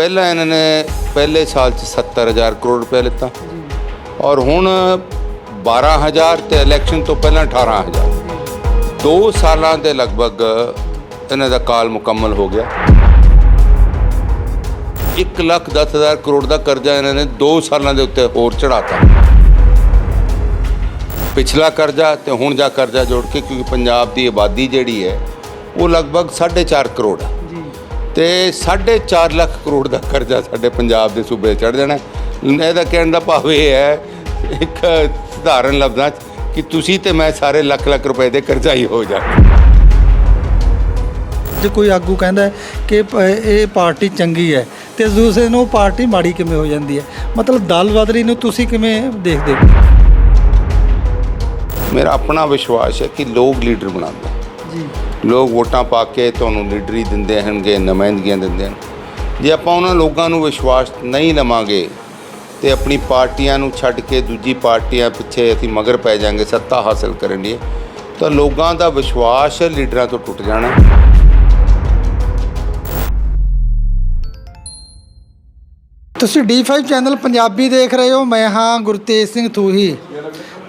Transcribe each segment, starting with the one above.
ਪਹਿਲਾਂ ਇਹਨਾਂ ਨੇ ਪਹਿਲੇ ਸਾਲ 'ਚ 70000 ਕਰੋੜ ਰੁਪਏ ਲਿੱਤਾ। ਔਰ ਹੁਣ 12000 ਤੇ ਇਲੈਕਸ਼ਨ ਤੋਂ ਪਹਿਲਾਂ 18000 ਦੋ ਸਾਲਾਂ ਦੇ ਲਗਭਗ ਇਹਨਾਂ ਦਾ ਕਾਲ ਮੁਕੰਮਲ ਹੋ ਗਿਆ। 1 ਲੱਖ ਦਸ ਹਜ਼ਾਰ ਕਰੋੜ ਦਾ ਕਰਜ਼ਾ ਇਹਨਾਂ ਨੇ 2 ਸਾਲਾਂ ਦੇ ਉੱਤੇ ਹੋਰ ਚੜਾਤਾ ਪਿਛਲਾ ਕਰਜ਼ਾ ਤੇ ਹੁਣ ਜਾ ਕਰਜ਼ਾ ਜੋੜ ਕੇ, ਕਿਉਂਕਿ ਪੰਜਾਬ ਦੀ ਆਬਾਦੀ ਜਿਹੜੀ ਹੈ, ਉਹ ਲਗਭਗ 4.5 ਕਰੋੜ ਹੈ ਤੇ 4.5 ਲੱਖ ਕਰੋੜ ਦਾ ਕਰਜ਼ਾ ਸਾਡੇ ਪੰਜਾਬ ਦੇ ਸੂਬੇ ਚੜ ਜਾਣਾ ਹੈ। ਇਹਦਾ ਕਹਿਣ ਦਾ ਭਾਵ ਇਹ ਹੈ ਇੱਕ ਸਧਾਰਨ ਲਫ਼ਜ਼ਾਂ 'ਚ ਕਿ ਤੁਸੀਂ ਤੇ ਮੈਂ ਸਾਰੇ ਲੱਖ ਲੱਖ ਰੁਪਏ ਦੇ ਕਰਜ਼ਾਈ ਹੋ ਜਾਵਾਂਗੇ ਜੇ ਕੋਈ ਆਗੂ ਕਹਿੰਦਾ ਹੈ ਕਿ ਇਹ ਪਾਰਟੀ ਚੰਗੀ ਹੈ ਤੇ ਦੂਸਰੇ ਨੂੰ ਪਾਰਟੀ ਮਾੜੀ ਕਿਵੇਂ ਹੋ ਜਾਂਦੀ ਹੈ ਮਤਲਬ ਦਲ ਬਦਲੀ ਨੂੰ ਤੁਸੀਂ ਕਿਵੇਂ ਦੇਖਦੇ ਹੋ ਮੇਰਾ ਆਪਣਾ ਵਿਸ਼ਵਾਸ ਹੈ ਕਿ ਲੋਕ ਲੀਡਰ ਬਣਾਉਂਦੇ ਹੈ। ਜੀ ਲੋਕ ਵੋਟਾਂ ਪਾ ਕੇ ਤੁਹਾਨੂੰ ਲੀਡਰੀ ਦਿੰਦੇ ਹਨਗੇ ਨੁਮਾਇੰਦਗੀਆਂ ਦਿੰਦੇ ਹਨ। ਜੇ ਆਪਾਂ ਉਹਨਾਂ ਲੋਕਾਂ ਨੂੰ ਵਿਸ਼ਵਾਸ ਨਹੀਂ ਲਵਾਂਗੇ ਤੇ ਆਪਣੀ ਪਾਰਟੀਆਂ ਨੂੰ ਛੱਡ ਕੇ ਦੂਜੀ ਪਾਰਟੀਆਂ ਪਿੱਛੇ ਅਸੀਂ ਮਗਰ ਪੈ ਜਾਾਂਗੇ, ਸੱਤਾ ਹਾਸਲ ਕਰਨ ਲਈ, ਤਾਂ ਲੋਕਾਂ ਦਾ ਵਿਸ਼ਵਾਸ ਲੀਡਰਾਂ ਤੋਂ ਟੁੱਟ ਜਾਣਾ। ਤੁਸੀਂ D5 ਚੈਨਲ ਪੰਜਾਬੀ ਦੇਖ ਰਹੇ ਹੋ, ਮੈਂ ਹਾਂ ਗੁਰਤੇਜ ਸਿੰਘ ਥੂਹੀ।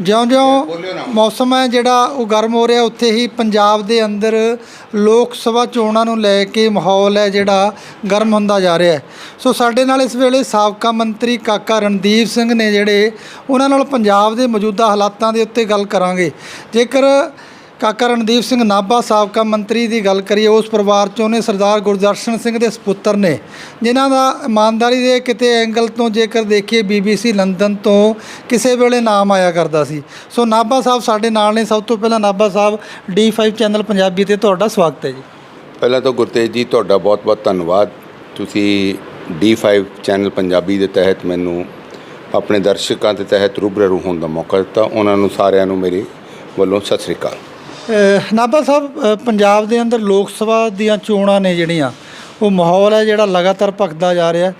ਜਿਉਂ-ਜਿਉਂ ਮੌਸਮ ਹੈ ਜਿਹੜਾ ਉਹ ਗਰਮ ਹੋ ਰਿਹਾ ਉੱਥੇ ਹੀ ਪੰਜਾਬ ਦੇ ਅੰਦਰ ਲੋਕ ਸਭਾ ਚੋਣਾਂ ਨੂੰ ਲੈ ਕੇ ਮਾਹੌਲ ਹੈ ਜਿਹੜਾ ਗਰਮ ਹੁੰਦਾ ਜਾ ਰਿਹਾ ਹੈ। ਸੋ ਸਾਡੇ ਨਾਲ ਇਸ ਵੇਲੇ ਸਾਬਕਾ ਮੰਤਰੀ ਕਾਕਾ ਰਣਦੀਪ ਸਿੰਘ ਨੇ ਜਿਹੜੇ ਉਹਨਾਂ ਨਾਲ ਪੰਜਾਬ ਦੇ ਮੌਜੂਦਾ ਹਾਲਾਤਾਂ ਦੇ ਉੱਤੇ ਗੱਲ ਕਰਾਂਗੇ। ਜੇਕਰ ਕਾਕਾ ਰਣਦੀਪ ਸਿੰਘ ਨਾਭਾ ਸਾਬਕਾ ਮੰਤਰੀ ਦੀ ਗੱਲ ਕਰੀਏ, ਉਸ ਪਰਿਵਾਰ ਚੋਂ ਨੇ ਸਰਦਾਰ ਗੁਰਦਰਸ਼ਨ ਸਿੰਘ ਦੇ ਸਪੁੱਤਰ ਨੇ, ਜਿਨ੍ਹਾਂ ਦਾ ਇਮਾਨਦਾਰੀ ਦੇ ਕਿਤੇ ਐਂਗਲ ਤੋਂ ਜੇਕਰ ਦੇਖੀਏ ਬੀਬੀਸੀ ਲੰਡਨ ਤੋਂ ਕਿਸੇ ਵੇਲੇ ਨਾਮ ਆਇਆ ਕਰਦਾ ਸੀ। ਸੋ ਨਾਭਾ ਸਾਹਿਬ ਸਾਡੇ ਨਾਲ ਨੇ। ਸਭ ਤੋਂ ਪਹਿਲਾਂ ਨਾਭਾ ਸਾਹਿਬ D5 ਚੈਨਲ ਪੰਜਾਬੀ ਤੇ ਤੁਹਾਡਾ ਸਵਾਗਤ ਹੈ ਜੀ। ਪਹਿਲਾਂ ਤਾਂ ਗੁਰਤੇਜ ਜੀ, ਤੁਹਾਡਾ ਬਹੁਤ-ਬਹੁਤ ਧੰਨਵਾਦ। ਤੁਸੀਂ D5 ਚੈਨਲ ਪੰਜਾਬੀ ਦੇ ਤਹਿਤ ਮੈਨੂੰ ਆਪਣੇ ਦਰਸ਼ਕਾਂ ਦੇ ਤਹਿਤ ਰੂਬਰੂ ਹੋਣ ਦਾ ਮੌਕਾ ਦਿੱਤਾ। ਉਹਨਾਂ ਨੂੰ ਸਾਰਿਆਂ ਨੂੰ ਮੇਰੇ ਵੱਲੋਂ ਸਤਿ ਸ੍ਰੀ ਅਕਾਲ। ਨਾਭਾ ਸਾਹਿਬ ਪੰਜਾਬ ਦੇ ਅੰਦਰ ਲੋਕ ਸਭਾ ਦੀਆਂ ਚੋਣਾਂ ਨੇ ਜਿਹੜੀਆਂ, ਉਹ ਮਾਹੌਲ ਹੈ ਜਿਹੜਾ ਲਗਾਤਾਰ ਭਖਦਾ ਜਾ ਰਿਹਾ ਹੈ।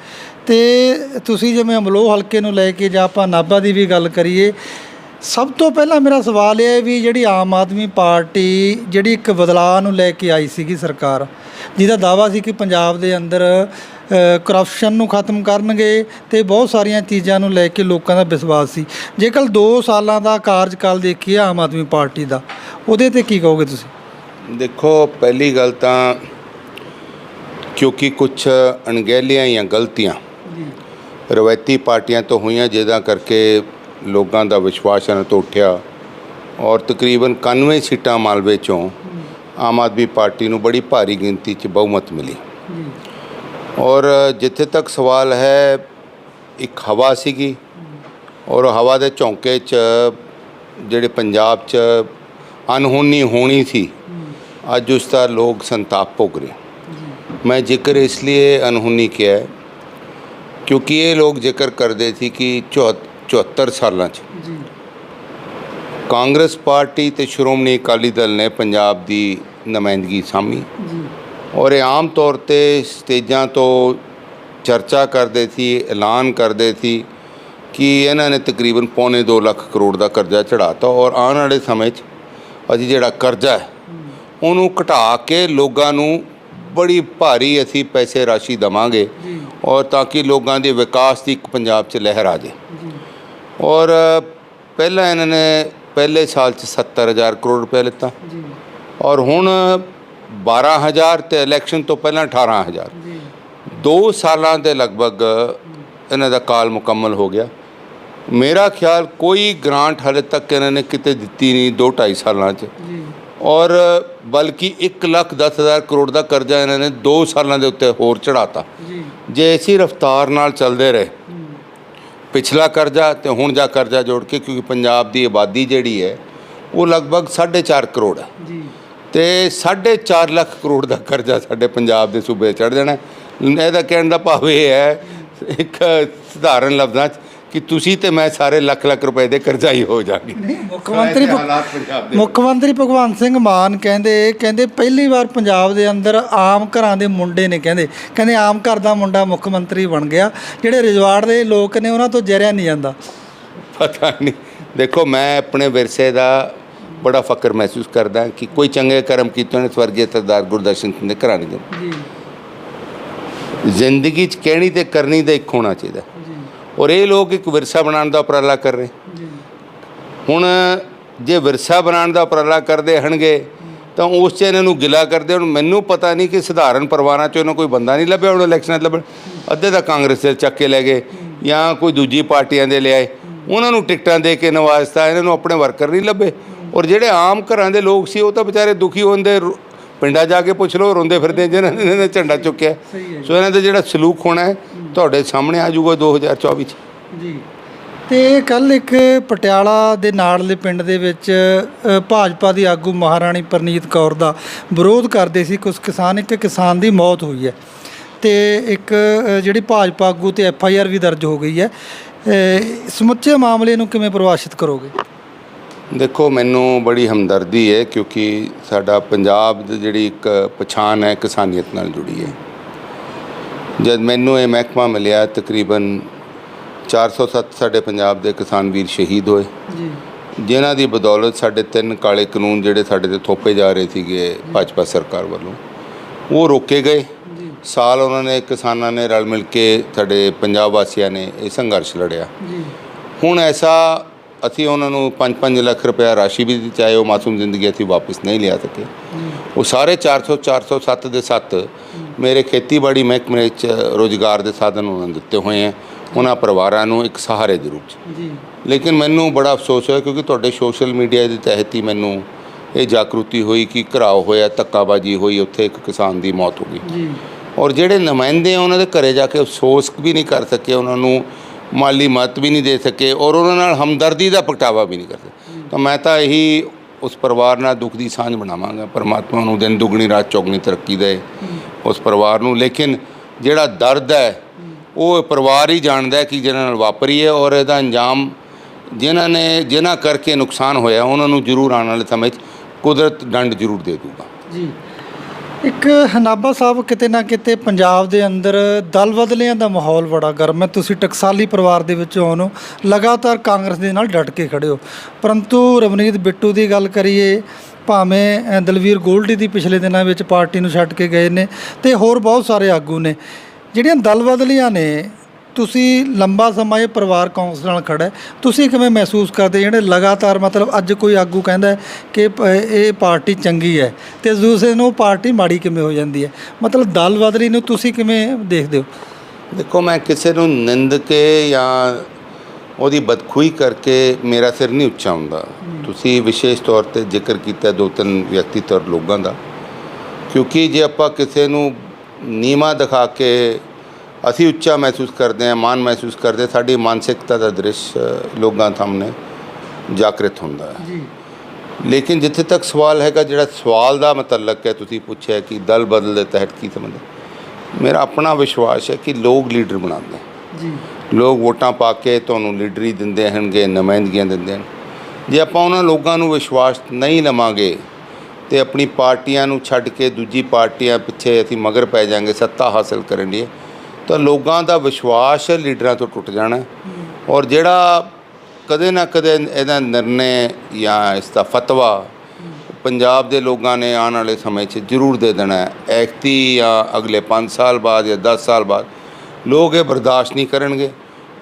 ਤੇ ਤੁਸੀਂ ਜਿਵੇਂ ਅਮਲੋਹ ਹਲਕੇ ਨੂੰ ਲੈ ਕੇ ਜਾਂ ਆਪਾਂ ਨਾਭਾ ਦੀ ਵੀ ਗੱਲ ਕਰੀਏ, ਸਭ ਤੋਂ ਪਹਿਲਾਂ ਮੇਰਾ ਸਵਾਲ ਇਹ ਹੈ ਵੀ ਜਿਹੜੀ ਆਮ ਆਦਮੀ ਪਾਰਟੀ ਜਿਹੜੀ ਇੱਕ ਬਦਲਾਅ ਨੂੰ ਲੈ ਕੇ ਆਈ ਸੀਗੀ ਸਰਕਾਰ, ਜਿਹਦਾ ਦਾਵਾ ਸੀ ਕਿ ਪੰਜਾਬ ਦੇ ਅੰਦਰ ਕਰਪਸ਼ਨ ਨੂੰ ਖਤਮ ਕਰਨਗੇ ਤੇ ਬਹੁਤ ਸਾਰੀਆਂ ਚੀਜ਼ਾਂ ਨੂੰ ਲੈ ਕੇ ਲੋਕਾਂ ਦਾ ਵਿਸ਼ਵਾਸ ਸੀ। ਜੇਕਰ 2 ਸਾਲਾਂ ਦਾ ਕਾਰਜਕਾਲ ਦੇਖੀਏ ਆਮ ਆਦਮੀ ਪਾਰਟੀ ਦਾ ਉਹਦੇ ਤੇ ਕੀ ਕਹੋਗੇ ਤੁਸੀਂ? ਦੇਖੋ ਪਹਿਲੀ ਗੱਲ ਤਾਂ ਕਿਉਂਕਿ ਕੁਝ ਅਣਗਹਿਲੀਆਂ ਜਾਂ ਗਲਤੀਆਂ ਰਵਾਇਤੀ ਪਾਰਟੀਆਂ ਤੋਂ ਹੋਈਆਂ ਜਿਹਦਾ ਕਰਕੇ ਲੋਕਾਂ ਦਾ ਵਿਸ਼ਵਾਸ ਇਹਨਾਂ ਤੋਂ ਉੱਠਿਆ ਔਰ ਤਕਰੀਬਨ 91 ਸੀਟਾਂ ਮਾਲਵੇ ਚੋਂ ਆਮ ਆਦਮੀ ਪਾਰਟੀ ਨੂੰ ਬੜੀ ਭਾਰੀ ਗਿਣਤੀ 'ਚ ਬਹੁਮਤ ਮਿਲੀ। ਔਰ ਜਿੱਥੇ ਤੱਕ ਸਵਾਲ ਹੈ ਇੱਕ ਹਵਾ ਸੀਗੀ ਔਰ ਹਵਾ ਦੇ ਝੋਂਕੇ 'ਚ ਜਿਹੜੇ ਪੰਜਾਬ 'ਚ ਅਨਹੋਣੀ ਹੋਣੀ ਸੀ ਅੱਜ ਉਸ ਦਾ ਲੋਕ ਸੰਤਾਪ ਭੋਗ ਰਹੇ। ਮੈਂ ਜ਼ਿਕਰ ਇਸ ਲਈ ਅਨਹੋਣੀ ਕਿਹਾ ਕਿਉਂਕਿ ਇਹ ਲੋਕ ਜ਼ਿਕਰ ਕਰਦੇ ਸੀ ਕਿ 74 ਸਾਲਾਂ 'ਚ ਕਾਂਗਰਸ ਪਾਰਟੀ ਤੇ ਸ਼੍ਰੋਮਣੀ ਅਕਾਲੀ ਦਲ ਨੇ ਪੰਜਾਬ ਦੀ ਨੁਮਾਇੰਦਗੀ ਸਾਂਭੀ। ਜੀ। ਔਰ ਇਹ ਆਮ ਤੌਰ ਤੇ ਸਟੇਜਾਂ ਤੋਂ ਚਰਚਾ ਕਰਦੇ ਸੀ ਐਲਾਨ ਕਰਦੇ ਸੀ ਕਿ ਇਹਨਾਂ ਨੇ ਤਕਰੀਬਨ ਪੌਣੇ 2 ਲੱਖ ਕਰੋੜ ਦਾ ਕਰਜ਼ਾ ਚੜਾਤਾ ਔਰ ਆਉਣ ਵਾਲੇ ਸਮੇਂ 'ਚ ਅਸੀਂ ਜਿਹੜਾ ਕਰਜ਼ਾ ਹੈ ਉਹਨੂੰ ਘਟਾ ਕੇ ਲੋਕਾਂ ਨੂੰ ਬੜੀ ਭਾਰੀ ਅਸੀਂ ਪੈਸੇ ਰਾਸ਼ੀ ਦਵਾਂਗੇ ਔਰ ਤਾਂ ਕਿ ਲੋਕਾਂ ਦੇ ਵਿਕਾਸ ਦੀ ਇੱਕ ਪੰਜਾਬ 'ਚ ਲਹਿਰ ਆ ਜਾਏ। ਜੀ। ਔਰ ਪਹਿਲਾਂ ਇਹਨਾਂ ਨੇ ਪਹਿਲੇ ਸਾਲ 'ਚ 70000 ਕਰੋੜ ਰੁਪਏ ਲਿੱਤਾ ਔਰ ਹੁਣ 12000 ਤੇ ਇਲੈਕਸ਼ਨ ਤੋਂ ਪਹਿਲਾਂ 18000 ਜੀ। ਦੋ ਸਾਲਾਂ ਦੇ ਲਗਭਗ ਇਹਨਾਂ ਦਾ ਕਾਲ ਮੁਕੰਮਲ ਹੋ ਗਿਆ। ਮੇਰਾ ਖਿਆਲ ਕੋਈ ਗ੍ਰਾਂਟ ਹਲੇ ਤੱਕ ਇਹਨਾਂ ਨੇ ਕਿਤੇ ਦਿੱਤੀ ਨਹੀਂ 2 2.5 ਸਾਲਾਂ 'ਚ। ਜੀ। ਔਰ ਬਲਕਿ 1 ਲੱਖ ਦਸ ਹਜ਼ਾਰ ਕਰੋੜ ਦਾ ਕਰਜ਼ਾ ਇਹਨਾਂ ਨੇ 2 ਸਾਲਾਂ ਦੇ ਉੱਤੇ ਹੋਰ ਚੜਾਤਾ ਜੀ। ਜੇ ਇਸੇ ਰਫ਼ਤਾਰ ਨਾਲ ਚੱਲਦੇ ਰਹੇ ਪਿਛਲਾ ਕਰਜ਼ਾ ਤੇ ਹੁਣ ਜਾ ਕਰਜ਼ਾ ਜੋੜ ਕੇ ਕਿਉਂਕਿ ਪੰਜਾਬ ਦੀ ਆਬਾਦੀ ਜਿਹੜੀ ਹੈ ਉਹ ਲਗਭਗ 4.5 ਕਰੋੜ ਹੈ। ਜੀ। ਤੇ 4.5 ਲੱਖ ਕਰੋੜ ਦਾ ਕਰਜ਼ਾ ਸਾਡੇ ਪੰਜਾਬ ਦੇ ਸੂਬੇ ਚੜ ਜਾਣਾ ਹੈ। ਇਹਦਾ ਕਹਿਣ ਦਾ ਭਾਵ ਇਹ ਹੈ ਇੱਕ ਸਧਾਰਨ ਲਫ਼ਜ਼ਾਂ 'ਚ ਕਿ ਤੁਸੀਂ ਤੇ ਮੈਂ ਸਾਰੇ ਲੱਖ ਲੱਖ ਰੁਪਏ ਦੇ ਕਰਜ਼ਾਈ ਹੋ ਜਾਗੇ ਮੁੱਖ ਮੰਤਰੀ ਮੁੱਖ ਮੰਤਰੀ ਭਗਵੰਤ ਸਿੰਘ ਮਾਨ ਕਹਿੰਦੇ ਕਹਿੰਦੇ ਪਹਿਲੀ ਵਾਰ ਪੰਜਾਬ ਦੇ ਅੰਦਰ ਆਮ ਘਰਾਂ ਦੇ ਮੁੰਡੇ ਨੇ ਕਹਿੰਦੇ ਕਹਿੰਦੇ ਆਮ ਘਰ ਦਾ ਮੁੰਡਾ ਮੁੱਖ ਮੰਤਰੀ ਬਣ ਗਿਆ। ਜਿਹੜੇ ਰਜਵਾੜ ਦੇ ਲੋਕ ਨੇ ਉਹਨਾਂ ਤੋਂ ਜਰਿਆ ਨਹੀਂ ਜਾਂਦਾ। ਪਤਾ ਨਹੀਂ। ਦੇਖੋ ਮੈਂ ਆਪਣੇ ਵਿਰਸੇ ਦਾ ਬੜਾ ਫਕਰ ਮਹਿਸੂਸ ਕਰਦਾ ਕਿ ਕੋਈ ਚੰਗੇ ਕਰਮ ਕੀਤੇ ਨੇ ਸਵਰਗੀ ਸਰਦਾਰ ਗੁਰਦਰਸ਼ਨ ਸਿੰਘ ਘਰਾਣੇ ਦੇ ਜੀ। ਜ਼ਿੰਦਗੀ 'ਚ ਕਹਿਣੀ ਤੇ ਕਰਨੀ ਦਾ ਇੱਕ ਹੋਣਾ ਚਾਹੀਦਾ। ਜੀ। ਔਰ ਇਹ ਲੋਕ ਇੱਕ ਵਿਰਸਾ ਬਣਾਉਣ ਦਾ ਉਪਰਾਲਾ ਕਰ ਰਹੇ। ਜੀ। ਹੁਣ ਜੇ ਵਿਰਸਾ ਬਣਾਉਣ ਦਾ ਉਪਰਾਲਾ ਕਰਦੇ ਹਨਗੇ ਤਾਂ ਉਸ 'ਚ ਇਹਨਾਂ ਨੂੰ ਗਿਲਾ ਕਰਦੇ ਹੁਣ। ਮੈਨੂੰ ਪਤਾ ਨਹੀਂ ਕਿ ਸਧਾਰਨ ਪਰਿਵਾਰਾਂ 'ਚ ਉਹਨਾਂ ਕੋਈ ਬੰਦਾ ਨਹੀਂ ਲੱਭਿਆ ਹੁਣ ਇਲੈਕਸ਼ਨਾਂ ਲੱਭਣ। ਅੱਧੇ ਤਾਂ ਕਾਂਗਰਸ ਦੇ ਚੱਕ ਕੇ ਲੈ ਗਏ ਜਾਂ ਕੋਈ ਦੂਜੀ ਪਾਰਟੀਆਂ ਦੇ ਲਿਆਏ। ਉਹਨਾਂ ਨੂੰ ਟਿਕਟਾਂ ਦੇ ਕੇ ਨਵਾਜ਼ਤਾ ਇਹਨਾਂ ਨੂੰ ਆਪਣੇ ਵਰਕਰ ਨਹੀਂ ਲੱਭੇ। ਔਰ ਜਿਹੜੇ ਆਮ ਘਰਾਂ ਦੇ ਲੋਕ ਸੀ ਉਹ ਤਾਂ ਵਿਚਾਰੇ ਦੁਖੀ ਹੁੰਦੇ ਪਿੰਡਾਂ ਜਾ ਕੇ ਪੁੱਛ ਲਓ ਰੋਂਦੇ ਫਿਰਦੇ ਜਿਹਨਾਂ ਨੇ ਝੰਡਾ ਚੁੱਕਿਆ। ਸੋ ਇਹਨਾਂ ਦਾ ਜਿਹੜਾ ਸਲੂਕ ਹੋਣਾ ਹੈ ਤੁਹਾਡੇ ਸਾਹਮਣੇ ਆ ਜਾਊਗਾ 2024 ਚ। ਜੀ। ਤੇ ਕੱਲ ਇੱਕ ਪਟਿਆਲਾ ਦੇ ਨਾੜਲੇ ਪਿੰਡ ਦੇ ਵਿੱਚ ਭਾਜਪਾ ਦੀ ਆਗੂ ਮਹਾਰਾਣੀ ਪ੍ਰਨੀਤ ਕੌਰ ਦਾ ਵਿਰੋਧ ਕਰਦੇ ਸੀ। ਕੁਝ ਕਿਸਾਨ ਇੱਕ ਕਿਸਾਨ ਦੀ ਮੌਤ ਹੋਈ ਹੈ। ਤੇ ਇੱਕ ਜਿਹੜੀ ਭਾਜਪਾ ਆਗੂ ਤੇ ਐਫ ਆਈ ਆਰ ਵੀ ਦਰਜ ਹੋ ਗਈ ਹੈ। ਸਮੁੱਚੇ ਮਾਮਲੇ ਨੂੰ ਕਿਵੇਂ ਪ੍ਰਭਾਸ਼ਿਤ ਕਰੋਗੇ? ਦੇਖੋ ਮੈਨੂੰ ਬੜੀ ਹਮਦਰਦੀ ਹੈ ਕਿਉਂਕਿ ਸਾਡਾ ਪੰਜਾਬ ਦੀ ਜਿਹੜੀ ਇੱਕ ਪਛਾਣ ਹੈ ਕਿਸਾਨੀਅਤ ਨਾਲ ਜੁੜੀ ਹੈ। ਜਦ ਮੈਨੂੰ ਇਹ ਮਹਿਕਮਾ ਮਿਲਿਆ ਤਕਰੀਬਨ 407 ਸਾਡੇ ਪੰਜਾਬ ਦੇ ਕਿਸਾਨ ਵੀਰ ਸ਼ਹੀਦ ਹੋਏ। ਜੀ। ਜਿਨ੍ਹਾਂ ਦੀ ਬਦੌਲਤ ਸਾਡੇ ਤਿੰਨ ਕਾਲੇ ਕਾਨੂੰਨ ਜਿਹੜੇ ਸਾਡੇ ਤੇ ਥੋਪੇ ਜਾ ਰਹੇ ਸੀਗੇ ਭਾਜਪਾ ਸਰਕਾਰ ਵੱਲੋਂ ਉਹ ਰੋਕੇ ਗਏ। ਸਾਲ ਉਹਨਾਂ ਨੇ ਕਿਸਾਨਾਂ ਨੇ ਰਲ ਮਿਲ ਕੇ ਸਾਡੇ ਪੰਜਾਬ ਵਾਸੀਆਂ ਨੇ ਇਹ ਸੰਘਰਸ਼ ਲੜਿਆ। ਜੀ। ਹੁਣ ਐਸਾ ਅਸੀਂ ਉਹਨਾਂ ਨੂੰ 5-5 ਲੱਖ ਰੁਪਏ ਰਾਸ਼ੀ ਵੀ ਦਿੱਤੀ ਚਾਹੇ ਉਹ ਮਾਸੂਮ ਜ਼ਿੰਦਗੀ ਅਸੀਂ ਵਾਪਸ ਨਹੀਂ ਲਿਆ ਸਕੇ। ਉਹ ਸਾਰੇ 400 407 ਦੇ 7 ਮੇਰੇ ਖੇਤੀਬਾੜੀ ਮਹਿਕਮੇ ਵਿੱਚ ਰੋਜ਼ਗਾਰ ਦੇ ਸਾਧਨ ਉਹਨਾਂ ਨੂੰ ਦਿੱਤੇ ਹੋਏ ਹੈ। ਉਹਨਾਂ ਪਰਿਵਾਰਾਂ ਨੂੰ ਇੱਕ ਸਹਾਰੇ ਦੇ ਰੂਪ 'ਚ। ਜੀ। ਲੇਕਿਨ ਮੈਨੂੰ ਬੜਾ ਅਫਸੋਸ ਹੋਇਆ ਕਿਉਂਕਿ ਤੁਹਾਡੇ ਸੋਸ਼ਲ ਮੀਡੀਆ ਦੇ ਤਹਿਤ ਹੀ ਮੈਨੂੰ ਇਹ ਜਾਗਰੂਕਤੀ ਹੋਈ ਕਿ ਘਰਾਓ ਹੋਇਆ ਧੱਕਾਬਾਜੀ ਹੋਈ ਉੱਥੇ ਇੱਕ ਕਿਸਾਨ ਦੀ ਮੌਤ ਹੋ ਗਈ। ਜੀ। ਔਰ ਜਿਹੜੇ ਨੁਮਾਇੰਦੇ ਆ ਉਹਨਾਂ ਦੇ ਘਰੇ ਜਾ ਕੇ ਅਫਸੋਸ ਵੀ ਨਹੀਂ ਕਰ ਸਕੇ ਉਹਨਾਂ ਨੂੰ ਮਾਲੀ ਮਤ ਵੀ ਨਹੀਂ ਦੇ ਸਕੇ ਔਰ ਉਹਨਾਂ ਨਾਲ ਹਮਦਰਦੀ ਦਾ ਪ੍ਰਗਟਾਵਾ ਵੀ ਨਹੀਂ ਕਰ ਸਕੇ ਤਾਂ ਮੈਂ ਤਾਂ ਇਹੀ ਉਸ ਪਰਿਵਾਰ ਨਾਲ ਦੁੱਖ ਦੀ ਸਾਂਝ ਬਣਾਵਾਂਗਾ। ਪਰਮਾਤਮਾ ਨੂੰ ਦਿਨ ਦੁਗਣੀ, ਰਾਤ ਚੌਗਣੀ ਤਰੱਕੀ ਦੇ ਉਸ ਪਰਿਵਾਰ ਨੂੰ। ਲੇਕਿਨ ਜਿਹੜਾ ਦਰਦ ਹੈ, ਉਹ ਪਰਿਵਾਰ ਹੀ ਜਾਣਦਾ ਕਿ ਜਿਹਨਾਂ ਨਾਲ ਵਾਪਰੀ ਹੈ ਔਰ ਇਹਦਾ ਅੰਜਾਮ ਜਿਨ੍ਹਾਂ ਨੇ ਜਿਨ੍ਹਾਂ ਕਰਕੇ ਨੁਕਸਾਨ ਹੋਇਆ, ਉਹਨਾਂ ਨੂੰ ਜ਼ਰੂਰ ਆਉਣ ਵਾਲੇ ਸਮੇਂ 'ਚ ਕੁਦਰਤ ਡੰਡ ਜ਼ਰੂਰ ਦੇ ਦੂਗਾ। ਜੀ। ਇੱਕ ਹਨਾਬਾ ਸਾਹਿਬ ਕਿਤੇ ਨਾ ਕਿਤੇ ਪੰਜਾਬ ਦੇ ਅੰਦਰ ਦਲ ਬਦਲਿਆਂ ਦਾ ਮਾਹੌਲ ਬੜਾ ਗਰਮ ਹੈ। ਤੁਸੀਂ ਟਕਸਾਲੀ ਪਰਿਵਾਰ ਦੇ ਵਿੱਚੋਂ ਆਉਣ ਹੋ ਲਗਾਤਾਰ ਕਾਂਗਰਸ ਦੇ ਨਾਲ ਡਟ ਕੇ ਖੜੇ ਹੋ। ਪਰੰਤੂ ਰਵਨੀਤ ਬਿੱਟੂ ਦੀ ਗੱਲ ਕਰੀਏ, ਭਾਵੇਂ ਦਲਵੀਰ ਗੋਲਡੀ ਦੀ ਪਿਛਲੇ ਦਿਨਾਂ ਵਿੱਚ ਪਾਰਟੀ ਨੂੰ ਛੱਡ ਕੇ ਗਏ ਨੇ ਤੇ ਹੋਰ ਬਹੁਤ ਸਾਰੇ ਆਗੂ ਨੇ। ਜਿਹੜੀਆਂ ਦਲ ਬਦਲੀਆਂ ਨੇ ਤੁਸੀਂ ਲੰਬਾ ਸਮਾਂ ਇਹ ਪਰਿਵਾਰ ਕਾਂਗਰਸ ਨਾਲ ਖੜਾ ਹੈ। ਤੁਸੀਂ ਕਿਵੇਂ ਮਹਿਸੂਸ ਕਰਦੇ? ਜਿਹੜੇ ਲਗਾਤਾਰ ਮਤਲਬ ਅੱਜ ਕੋਈ ਆਗੂ ਕਹਿੰਦਾ ਕਿ ਪ- ਇਹ ਪਾਰਟੀ ਚੰਗੀ ਹੈ ਤੇ ਦੂਸਰੇ ਨੂੰ ਉਹ ਪਾਰਟੀ ਮਾੜੀ ਕਿਵੇਂ ਹੋ ਜਾਂਦੀ ਹੈ? ਮਤਲਬ ਦਲ ਬਦਲੀ ਨੂੰ ਤੁਸੀਂ ਕਿਵੇਂ ਦੇਖਦੇ ਹੋ? ਦੇਖੋ ਮੈਂ ਕਿਸੇ ਨੂੰ ਨਿੰਦ ਕੇ ਜਾਂ ਉਹਦੀ ਬਦਖੂਈ ਕਰਕੇ ਮੇਰਾ ਸਿਰ ਨਹੀਂ ਉੱਚਾ ਹੁੰਦਾ। ਤੁਸੀਂ ਵਿਸ਼ੇਸ਼ ਤੌਰ ਤੇ ਜ਼ਿਕਰ ਕੀਤਾ ਦੋ ਤਿੰਨ ਵਿਅਕਤੀ ਤੌਰ ਲੋਕਾਂ ਦਾ। ਕਿਉਂਕਿ ਜੇ ਆਪਾਂ ਕਿਸੇ ਨੂੰ ਨੀਮਾ ਦਿਖਾ ਕੇ ਅਸੀਂ ਉੱਚਾ ਮਹਿਸੂਸ ਕਰਦੇ ਹਾਂ ਮਾਨ ਮਹਿਸੂਸ ਕਰਦੇ ਸਾਡੀ ਮਾਨਸਿਕਤਾ ਦਾ ਦ੍ਰਿਸ਼ ਲੋਕਾਂ ਸਾਹਮਣੇ ਜਾਗਰਿਤ ਹੁੰਦਾ ਹੈ। ਜੀ। ਲੇਕਿਨ ਜਿੱਥੇ ਤੱਕ ਸਵਾਲ ਹੈਗਾ ਜਿਹੜਾ ਸਵਾਲ ਦਾ ਮਤਲਬ ਹੈ ਤੁਸੀਂ ਪੁੱਛਿਆ ਕਿ ਦਲ ਬਦਲ ਦੇ ਤਹਿਤ ਕੀ ਹੈ ਮੇਰਾ ਆਪਣਾ ਵਿਸ਼ਵਾਸ ਹੈ ਕਿ ਲੋਕ ਲੀਡਰ ਬਣਾਉਂਦੇ। ਜੀ। ਲੋਕ ਵੋਟਾਂ ਪਾ ਕੇ ਤੁਹਾਨੂੰ ਲੀਡਰੀ ਦਿੰਦੇ ਹਨਗੇ ਨੁਮਾਇੰਦਗੀਆਂ ਦਿੰਦੇ ਹਨ। ਜੇ ਆਪਾਂ ਉਹਨਾਂ ਲੋਕਾਂ ਨੂੰ ਵਿਸ਼ਵਾਸ ਨਹੀਂ ਲਵਾਂਗੇ ਤੇ ਆਪਣੀ ਪਾਰਟੀਆਂ ਨੂੰ ਛੱਡ ਕੇ ਦੂਜੀ ਪਾਰਟੀਆਂ ਪਿੱਛੇ ਅਸੀਂ ਮਗਰ ਪੈ ਜਾਾਂਗੇ ਸੱਤਾ ਹਾਸਲ ਕਰਨ ਲਈ ਤਾਂ ਲੋਕਾਂ ਦਾ ਵਿਸ਼ਵਾਸ ਲੀਡਰਾਂ ਤੋਂ ਟੁੱਟ ਜਾਣਾ ਔਰ ਜਿਹੜਾ ਕਦੇ ਨਾ ਕਦੇ ਇਹਦਾ ਨਿਰਣੇ ਜਾਂ ਇਸ ਦਾ ਫਤਵਾ ਪੰਜਾਬ ਦੇ ਲੋਕਾਂ ਨੇ ਆਉਣ ਵਾਲੇ ਸਮੇਂ 'ਚ ਜ਼ਰੂਰ ਦੇ ਦੇਣਾ ਹੈ। ਐਕਤੀ ਜਾਂ ਅਗਲੇ 5 ਸਾਲ ਬਾਅਦ ਜਾਂ 10 ਸਾਲ ਬਾਅਦ ਲੋਕ ਇਹ ਬਰਦਾਸ਼ਤ ਨਹੀਂ ਕਰਨਗੇ।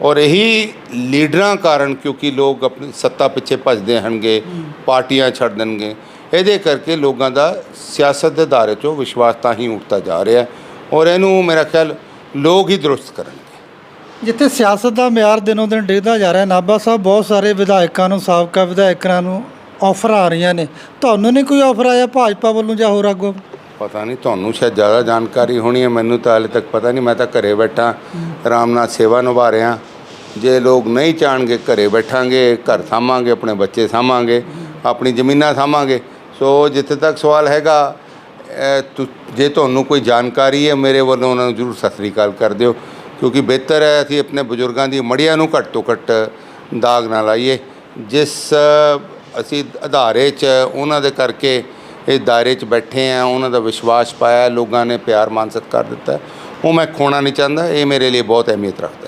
ਔਰ ਇਹੀ ਲੀਡਰਾਂ ਕਾਰਨ ਕਿਉਂਕਿ ਲੋਕ ਆਪਣੀ ਸੱਤਾ ਪਿੱਛੇ ਭੱਜਦੇ ਹਨਗੇ ਪਾਰਟੀਆਂ ਛੱਡ ਦੇਣਗੇ। ਇਹਦੇ ਕਰਕੇ ਲੋਕਾਂ ਦਾ ਸਿਆਸਤ ਦੇ ਦਾਇਰੇ 'ਚੋਂ ਵਿਸ਼ਵਾਸ ਤਾਂ ਹੀ ਉੱਠਦਾ ਜਾ ਰਿਹਾ ਔਰ ਇਹਨੂੰ ਮੇਰਾ ਖਿਆਲ ਲੋਕ ਹੀ ਦਰੁਸਤ ਕਰਨਗੇ। ਜਿੱਥੇ ਸਿਆਸਤ ਦਾ ਮਿਆਰ ਦਿਨੋਂ ਦਿਨ ਡਿੱਗਦਾ ਜਾ ਰਿਹਾ ਨਾਭਾ ਸਾਹਿਬ ਬਹੁਤ ਸਾਰੇ ਵਿਧਾਇਕਾਂ ਨੂੰ ਸਾਬਕਾ ਵਿਧਾਇਕਾਂ ਨੂੰ ਆਫਰ ਆ ਰਹੀਆਂ ਨੇ। ਤੁਹਾਨੂੰ ਨਹੀਂ ਕੋਈ ਆਫਰ ਆਇਆ ਭਾਜਪਾ ਵੱਲੋਂ ਜਾਂ ਹੋਰ ਆਗੂ ਪਤਾ ਨਹੀਂ ਤੁਹਾਨੂੰ ਸ਼ਾਇਦ ਜ਼ਿਆਦਾ ਜਾਣਕਾਰੀ ਹੋਣੀ ਹੈ ਮੈਨੂੰ ਤਾਂ ਹਾਲੇ ਤੱਕ ਪਤਾ ਨਹੀਂ ਮੈਂ ਤਾਂ ਘਰੇ ਬੈਠਾ ਆਰਾਮ ਨਾਲ ਸੇਵਾ ਨਿਭਾ ਰਿਹਾ। ਜੇ ਲੋਕ ਨਹੀਂ ਚਾਹਣਗੇ ਘਰੇ ਬੈਠਾਂਗੇ ਘਰ ਸਾਂਭਾਂਗੇ ਆਪਣੇ ਬੱਚੇ ਸਾਂਭਾਂਗੇ ਆਪਣੀ ਜ਼ਮੀਨਾਂ ਸਾਂਭਾਂਗੇ ਸੋ ਜਿੱਥੇ ਤੱਕ ਸਵਾਲ ਹੈਗਾ ਜੇ ਤੁਹਾਨੂੰ ਕੋਈ ਜਾਣਕਾਰੀ ਹੈ, ਮੇਰੇ ਵੱਲੋਂ ਉਹਨਾਂ ਨੂੰ ਜ਼ਰੂਰ ਸਤਿ ਸ੍ਰੀ ਅਕਾਲ ਕਰ ਦਿਓ, ਕਿਉਂਕਿ ਬਿਹਤਰ ਹੈ, ਅਸੀਂ ਆਪਣੇ ਬਜ਼ੁਰਗਾਂ ਦੀ ਮੜੀਆਂ ਨੂੰ ਘੱਟ ਤੋਂ ਘੱਟ ਦਾਗ ਨਾ ਲਾਈਏ। ਜਿਸ, ਅਸੀਂ ਅਧਾਰੇ 'ਚ, ਉਹਨਾਂ ਦੇ ਕਰਕੇ ਇਸ ਦਾਇਰੇ 'ਚ ਬੈਠੇ ਆ ਉਹਨਾਂ ਦਾ ਵਿਸ਼ਵਾਸ ਪਾਇਆ, ਲੋਕਾਂ ਨੇ ਪਿਆਰ ਮਾਨ ਸਤਿਕਾਰ ਦਿੱਤਾ। ਉਹ ਮੈਂ ਖੋਣਾ ਨਹੀਂ ਚਾਹੁੰਦਾ, ਇਹ ਮੇਰੇ ਲਈ ਬਹੁਤ ਅਹਿਮੀਅਤ ਰੱਖਦਾ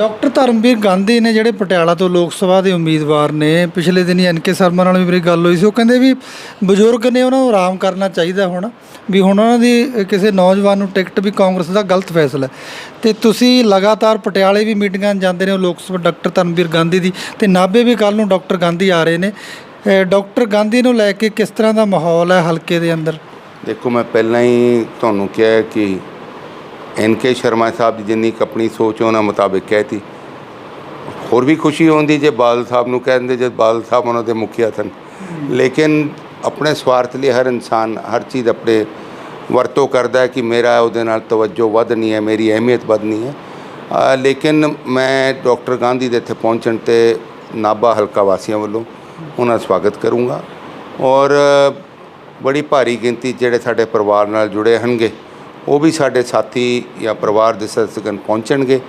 ਡਾਕਟਰ ਧਰਮਵੀਰ ਗਾਂਧੀ ਨੇ ਜਿਹੜੇ ਪਟਿਆਲਾ ਤੋਂ ਲੋਕ ਸਭਾ ਦੇ ਉਮੀਦਵਾਰ ਨੇ ਪਿਛਲੇ ਦਿਨੀ ਐਨਕੇ ਸ਼ਰਮਾ ਨਾਲ ਵੀ ਮੇਰੀ ਗੱਲ ਹੋਈ ਸੀ ਉਹ ਕਹਿੰਦੇ ਵੀ ਬਜ਼ੁਰਗ ਨੇ ਉਹਨਾਂ ਨੂੰ ਆਰਾਮ ਕਰਨਾ ਚਾਹੀਦਾ ਹੁਣ ਵੀ ਹੁਣ ਉਹਨਾਂ ਦੀ ਕਿਸੇ ਨੌਜਵਾਨ ਨੂੰ ਟਿਕਟ ਵੀ ਕਾਂਗਰਸ ਦਾ ਗਲਤ ਫੈਸਲਾ ਹੈ। ਤੇ ਤੁਸੀਂ ਲਗਾਤਾਰ ਪਟਿਆਲੇ ਵੀ ਮੀਟਿੰਗਾਂ ਜਾਂਦੇ ਨੇ ਹੋ ਲੋਕ ਸਭਾ ਡਾਕਟਰ ਧਰਮਵੀਰ ਗਾਂਧੀ ਦੀ ਤੇ ਨਾਭੇ ਵੀ ਕੱਲ ਨੂੰ ਡਾਕਟਰ ਗਾਂਧੀ ਆ ਰਹੇ ਨੇ। ਅ, ਡਾਕਟਰ ਗਾਂਧੀ ਨੂੰ ਲੈ ਕੇ ਕਿਸ ਤਰ੍ਹਾਂ ਦਾ ਮਾਹੌਲ ਹੈ ਹਲਕੇ ਦੇ ਅੰਦਰ? ਦੇਖੋ ਮੈਂ ਪਹਿਲਾਂ ਹੀ ਤੁਹਾਨੂੰ ਕਿਹਾ ਕਿ ਐਨ ਕੇ ਸ਼ਰਮਾ ਸਾਹਿਬ ਦੀ ਜਿੰਨੀ ਕੁ ਆਪਣੀ ਸੋਚ ਉਹਨਾਂ ਮੁਤਾਬਿਕ ਕਹਿਤੀ। ਹੋਰ ਵੀ ਖੁਸ਼ੀ ਹੁੰਦੀ ਜੇ ਬਾਦਲ ਸਾਹਿਬ ਨੂੰ ਕਹਿੰਦੇ ਜਦ ਬਾਦਲ ਸਾਹਿਬ ਉਹਨਾਂ ਦੇ ਮੁਖੀਆ ਸਨ। ਲੇਕਿਨ ਆਪਣੇ ਸਵਾਰਥ ਲਈ ਹਰ ਇਨਸਾਨ ਹਰ ਚੀਜ਼ ਆਪਣੇ ਵਰਤੋਂ ਕਰਦਾ ਹੈ ਕਿ ਮੇਰਾ ਉਹਦੇ ਨਾਲ ਤਵੱਜੋ ਵਧਣੀ ਹੈ, ਮੇਰੀ ਅਹਿਮੀਅਤ ਵਧਣੀ ਹੈ। ਲੇਕਿਨ ਮੈਂ ਡਾਕਟਰ ਗਾਂਧੀ ਦੇ ਇੱਥੇ ਪਹੁੰਚਣ ਤੇ ਨਾਭਾ ਹਲਕਾ ਵਾਸੀਆਂ ਵੱਲੋਂ ਉਹਨਾਂ ਦਾ ਸਵਾਗਤ ਕਰੂੰਗਾ। ਔਰ ਬੜੀ ਭਾਰੀ ਗਿਣਤੀ ਜਿਹੜੇ ਸਾਡੇ ਪਰਿਵਾਰ ਨਾਲ ਜੁੜੇ ਹਨਗੇ ਉਹ ਵੀ ਸਾਡੇ ਸਾਥੀ ਜਾਂ ਪਰਿਵਾਰ ਦੇ ਸਦਸਯਗਣ ਪਹੁੰਚਣਗੇ